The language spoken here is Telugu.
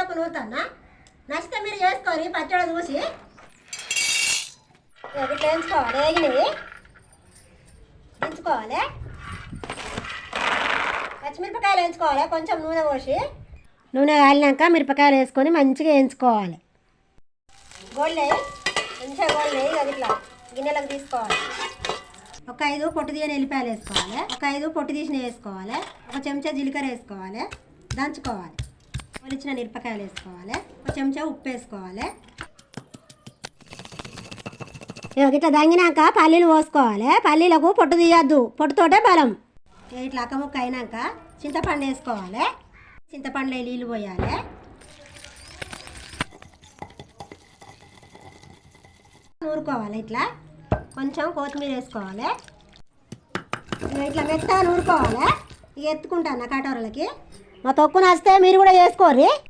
తొక్కు నూరుతానా? నచ్చితే మీరు చేసుకోవాలి పచ్చడి చూసి ఇట్లా వేయించుకోవాలి వేగినవి దించుకోవాలి పచ్చిమిరపకాయలు వేయించుకోవాలి కొంచెం నూనె పోసి నూనె కాలినాక మిరపకాయలు వేసుకొని మంచిగా వేయించుకోవాలి గోళ్ళు మంచిగా గోళ్ళు ఇక ఇట్లా గిన్నెలకు తీసుకోవాలి. ఒక ఐదు పొట్టు తీయని ఎల్లిపాయలు వేసుకోవాలి. ఒక ఐదు పొట్టు తీసిన వేసుకోవాలి. ఒక చెంచా జీలకర్ర వేసుకోవాలి. దంచుకోవాలి. ఒలిచిన మిరపకాయలు వేసుకోవాలి. ఒక చెంచా ఉప్పు వేసుకోవాలి. ఇట్లా దంగినాక పల్లీలు పోసుకోవాలి. పల్లీలకు పొట్టు తీయద్దు. పొట్టుతోటే బలం. ఇట్లా అక్కముక్క అయినాక చింతపండు వేసుకోవాలి. చింతపండులో నీళ్ళు పోయాలి. నూరుకోవాలి ఇట్లా. కొంచెం కొత్తిమీర వేసుకోవాలి. ఇట్లా మెత్తగా నూరుకోవాలి. ఇక ఎత్తుకుంటాను కటోరలకి. మా తొక్కు నచ్చితే మీరు కూడా చేసుకోర్రి.